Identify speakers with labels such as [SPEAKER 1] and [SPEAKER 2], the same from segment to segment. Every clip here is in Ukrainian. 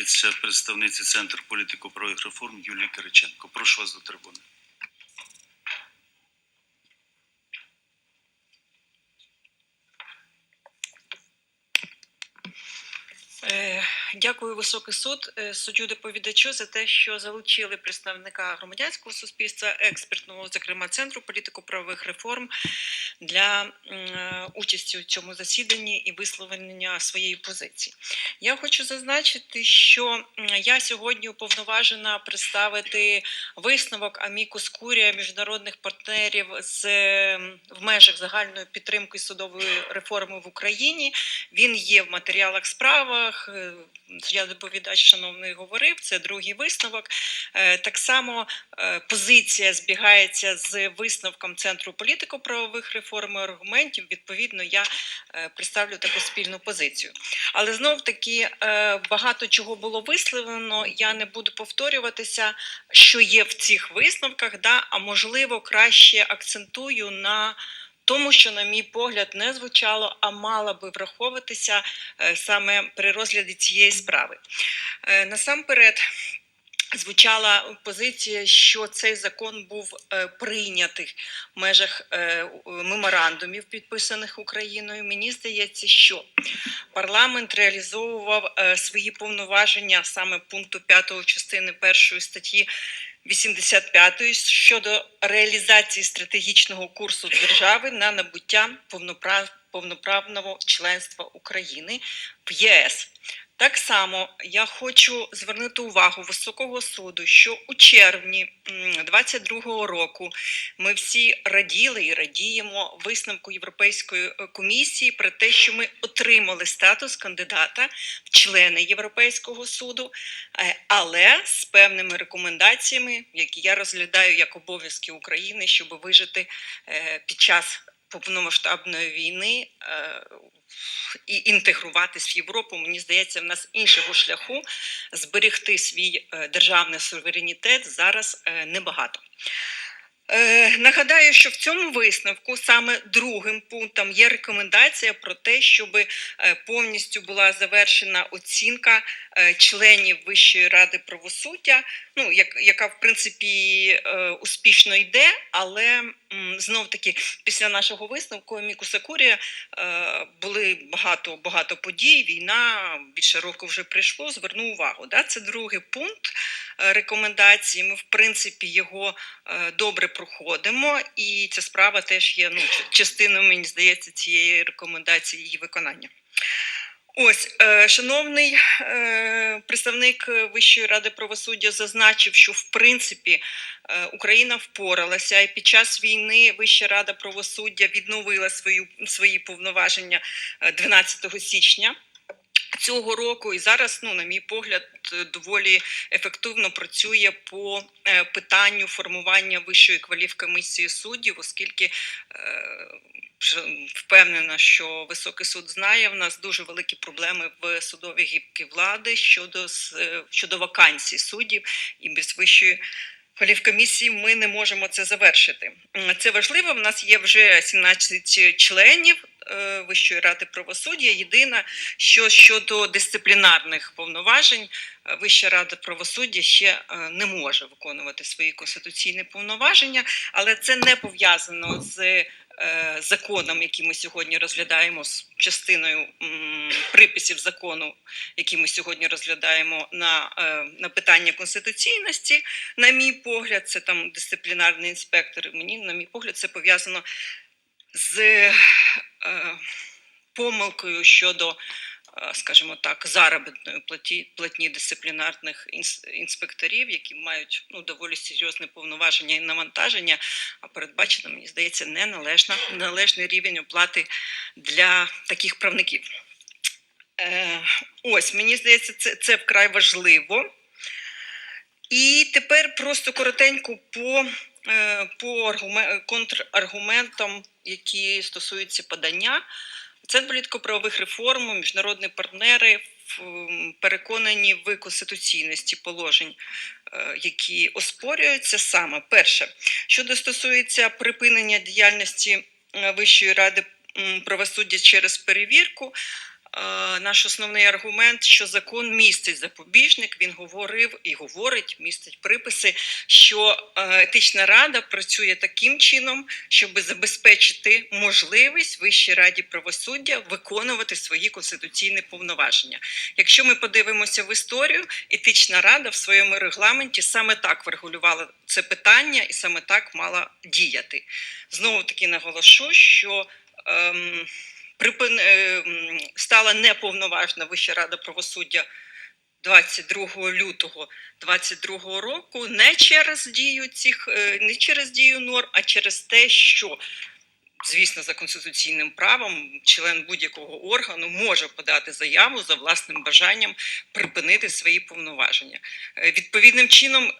[SPEAKER 1] надається представниці Центру політико-правових реформ Юлії Кириченко. Прошу вас до трибуни.
[SPEAKER 2] Е, Дякую, високий суд, е, суддю доповідачу за те, що залучили представника громадянського суспільства, експертного, зокрема центру політико-правових реформ, для е, участі у цьому засіданні і висловлення своєї позиції. Я хочу зазначити, що я сьогодні уповноважена представити висновок Амікус Курія міжнародних партнерів з в межах загальної підтримки судової реформи в Україні. Він є в матеріалах справах. е, Я доповідач, шановний говорив. Це другий висновок. Е, Так само позиція збігається з висновком Центру політико-правових реформ і аргументів. Відповідно, я е, представлю таку спільну позицію. Але знов таки е, багато чого було висловлено. Я не буду повторюватися, що є в цих висновках. Да, а можливо, краще акцентую на тому, що, на мій погляд, не звучало, а мала би враховуватися е, саме при розгляді цієї справи. Насамперед. Звучала позиція, що цей закон був е, прийнятий в межах е, меморандумів, підписаних Україною. Мені здається, що парламент реалізовував е, свої повноваження саме пункту 5 частини 1 статті 85 щодо реалізації стратегічного курсу держави на набуття повноправ- повноправного членства України в ЄС. Так само я хочу звернути увагу високого суду, що у червні 2022 року ми всі раділи і радіємо висновку Європейської е, комісії про те, що ми отримали статус кандидата в члени Європейського суду, е, але з певними рекомендаціями, які я розглядаю як обов'язки України, щоб вижити е, під час повномасштабної війни е, і інтегруватись в Європу. Мені здається, в нас іншого шляху зберегти свій е, державний суверенітет зараз е, небагато. Нагадаю, що в цьому висновку саме другим пунктом є рекомендація про те, щоб повністю була завершена оцінка членів Вищої ради правосуддя, ну як, яка в принципі е, успішно йде, але знов таки після нашого висновку Мікуса Курія е, були багато багато подій. Війна більше року вже прийшло. Зверну увагу. Да? Це другий пункт е, рекомендації. Ми, в принципі, його добре проходимо, і ця справа теж є ну, частиною, мені здається, цієї рекомендації її виконання. Ось, е, шановний е, представник Вищої ради правосуддя зазначив, що в принципі е, Україна впоралася, і під час війни Вища рада правосуддя відновила свою, свої повноваження е, 12 січня. Цього року і зараз, ну на мій погляд, доволі ефективно працює по е, питанню формування вищої кваліфкомісії суддів, оскільки е, впевнена, що високий суд знає. В нас дуже великі проблеми в судовій гібки влади щодо е, щодо вакансій суддів і без вищої. Кваліфкомісії ми не можемо це завершити. Це важливо. В нас є вже 17 членів е, Вищої ради правосуддя. Єдине, що щодо дисциплінарних повноважень, е, Вища рада правосуддя ще е, не може виконувати свої конституційні повноваження, але це не пов'язано з законом, який ми сьогодні розглядаємо, з частиною приписів закону, які ми сьогодні розглядаємо на, е, на питання конституційності. На мій погляд, це там дисциплінарний інспектор. Мені, на мій погляд, це пов'язано з е, помилкою щодо, е, скажімо так, заробітної платні дисциплінарних інспекторів, які мають ну, доволі серйозне повноваження і навантаження, а передбачено, мені здається, неналежна, належний рівень оплати для таких правників. Е, ось, мені здається, це, це вкрай важливо. І тепер просто коротенько по, е, по аргумен- контраргументам, які стосуються подання. Центр політико-правових реформ, міжнародні партнери переконані в конституційності положень, е, які оспорюються саме. Перше, щодо стосується припинення діяльності е, Вищої ради правосуддя через перевірку, наш основний аргумент, що закон містить запобіжник. Він говорив і говорить, містить приписи, що е, етична рада працює таким чином, щоб забезпечити можливість Вищій раді правосуддя виконувати свої конституційні повноваження. Якщо ми подивимося в історію, етична рада в своєму регламенті саме так врегулювала це питання і саме так мала діяти. Знову таки наголошу, що ем, припин, ем, стала неповноважна Вища рада правосуддя 22 лютого 22 року не через дію цих е, не через дію норм, а через те, що звісно, за конституційним правом член будь-якого органу може подати заяву за власним бажанням припинити свої повноваження. Е, Відповідним чином,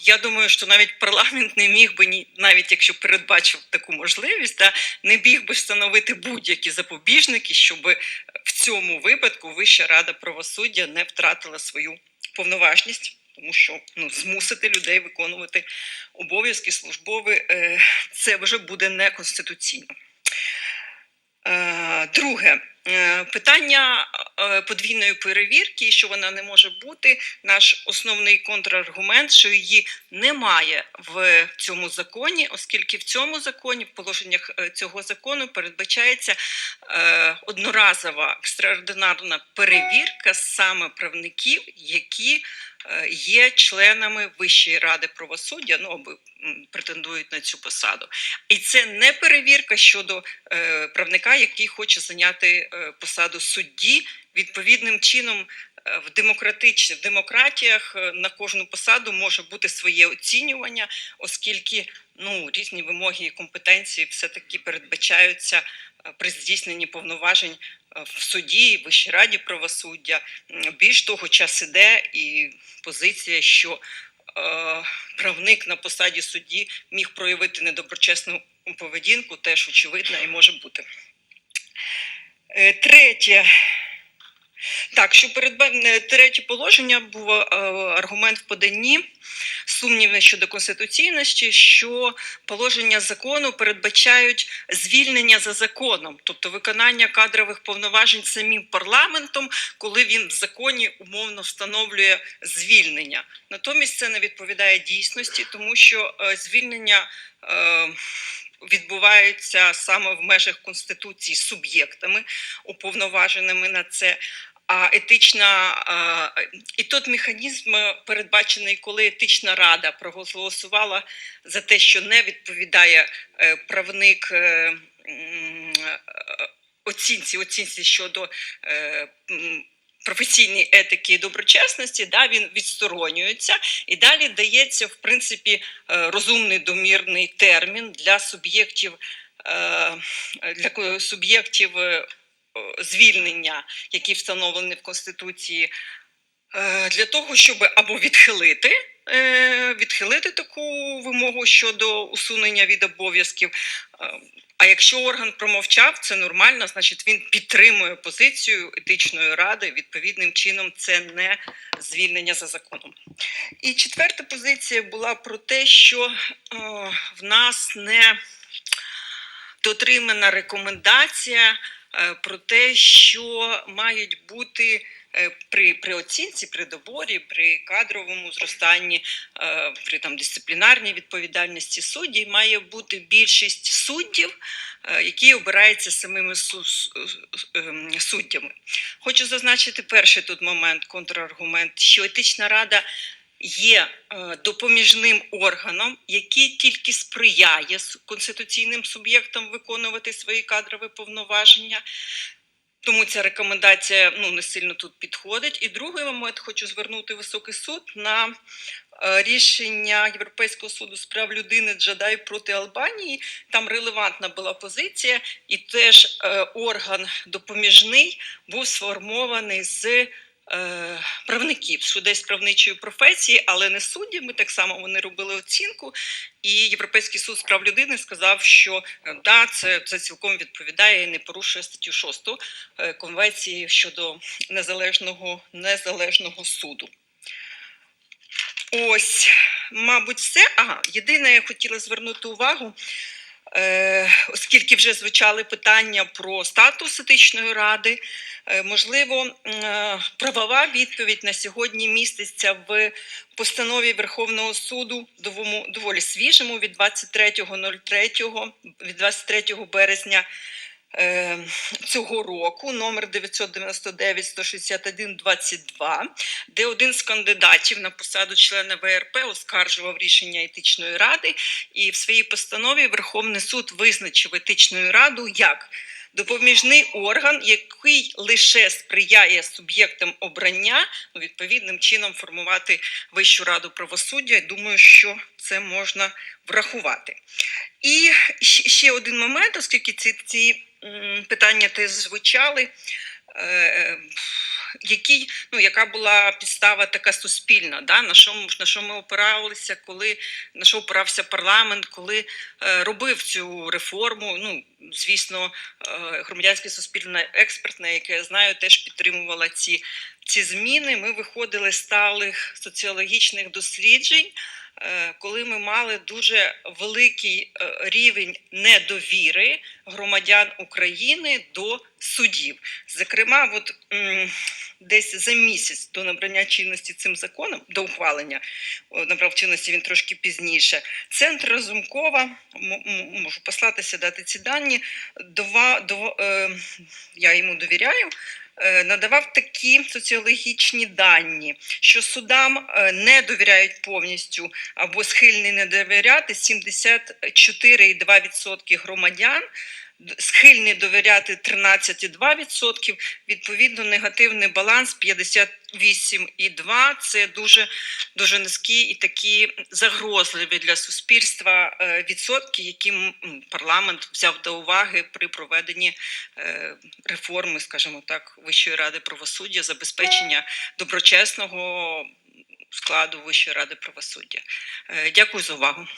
[SPEAKER 2] я думаю, що навіть парламент не міг би ні, навіть якщо передбачив таку можливість, та не міг би встановити будь-які запобіжники, щоб в цьому випадку Вища рада правосуддя не втратила свою повноважність. Тому що ну, змусити людей виконувати обов'язки службові е, це вже буде неконституційно. Е, Друге питання е, подвійної перевірки, що вона не може бути. Наш основний контраргумент, що її немає в цьому законі, оскільки в цьому законі, в положеннях е, цього закону, передбачається е, одноразова екстраординарна перевірка саме правників, які е, є членами Вищої ради правосуддя, ну або претендують на цю посаду. І це не перевірка щодо е, правника, який хоче зайняти е, посаду судді. Відповідним чином е, в демократич... в демократіях е, на кожну посаду може бути своє оцінювання, оскільки ну, різні вимоги і компетенції все-таки передбачаються е, при здійсненні повноважень е, в суді, Вищій раді правосуддя. Більш того, час іде і позиція, що е, правник на посаді судді міг проявити недоброчесну поведінку, теж очевидна і може бути. Е, Третє. Так, що передба... е, третє положення був е, аргумент в поданні, сумніви щодо конституційності, що положення закону передбачають звільнення за законом, тобто виконання кадрових повноважень самим парламентом, коли він в законі умовно встановлює звільнення. Натомість це не відповідає дійсності, тому що е, звільнення. Відбуваються саме в межах конституції суб'єктами, уповноваженими на це. А етична і тут механізм е, передбачений, коли етична рада проголосувала за те, що не відповідає е, правник е, оцінці, оцінці щодо м, професійної етики і доброчесності, да, він відсторонюється і далі дається в принципі е, розумний домірний термін для суб'єктів е, для суб'єктів е, звільнення, які встановлені в Конституції, для того, щоб або відхилити. Відхилити таку вимогу щодо усунення від обов'язків. А якщо орган промовчав, це нормально, значить він підтримує позицію етичної ради. Відповідним чином це не звільнення за законом. І четверта позиція була про те, що е, в нас не дотримана рекомендація е, про те, що мають бути при, при оцінці, при доборі, при кадровому зростанні, е, при там дисциплінарній відповідальності суддів має бути більшість суддів, е, які обираються самими е, суддями. Хочу зазначити перший тут момент, контраргумент, що етична рада є е, допоміжним органом, який тільки сприяє конституційним суб'єктам виконувати свої кадрові повноваження. Тому ця рекомендація ну, не сильно тут підходить. І другий момент хочу звернути високий суд на е, рішення Європейського суду з прав людини Джадай проти Албанії. Там релевантна була позиція, і теж е, орган допоміжний був сформований з правників, судей з правничої професії, але не суддями. Так само вони робили оцінку. І Європейський суд з прав людини сказав, що е, да, це, це цілком відповідає і не порушує статтю 6 е, Конвенції щодо незалежного, незалежного суду. Ось, мабуть, все. Ага, єдине, я хотіла звернути увагу. Е, Оскільки вже звучали питання про статус етичної ради, е, можливо, е, правова відповідь на сьогодні міститься в постанові Верховного суду доволі свіжому від 23.03, від 23 березня цього року, номер 999-161-22, де один з кандидатів на посаду члена ВРП оскаржував рішення етичної ради, і в своїй постанові Верховний суд визначив етичну раду як допоміжний орган, який лише сприяє суб'єктам обрання ну, відповідним чином формувати Вищу раду правосуддя. Думаю, що це можна врахувати. І ще один момент, оскільки ці, ці питання теж звучали. Е, який, ну, яка була підстава така суспільна, да? на, що, на що ми опиралися, коли на що опирався парламент, коли е, робив цю реформу. Ну, звісно, е, громадянське суспільне експертне, яке я знаю, теж підтримувала ці, ці зміни. Ми виходили з сталих соціологічних досліджень. Е, Коли ми мали дуже великий е, рівень недовіри громадян України до судів, зокрема, от десь за місяць до набрання чинності цим законом, до ухвалення набрав чинності він трошки пізніше. Центр Разумкова, можу послатися, дати ці дані. Дова, дова, е, я йому довіряю. Е, Надавав такі соціологічні дані, що судам е, не довіряють повністю або схильні не довіряти 74,2% громадян, схильні довіряти 13,2%, відповідно негативний баланс 58,2 – це дуже, дуже низькі і такі загрозливі для суспільства е, відсотки, які парламент взяв до уваги при проведенні е, реформи, скажімо так, Вищої ради правосуддя, забезпечення доброчесного складу Вищої ради правосуддя. Е, Дякую за увагу.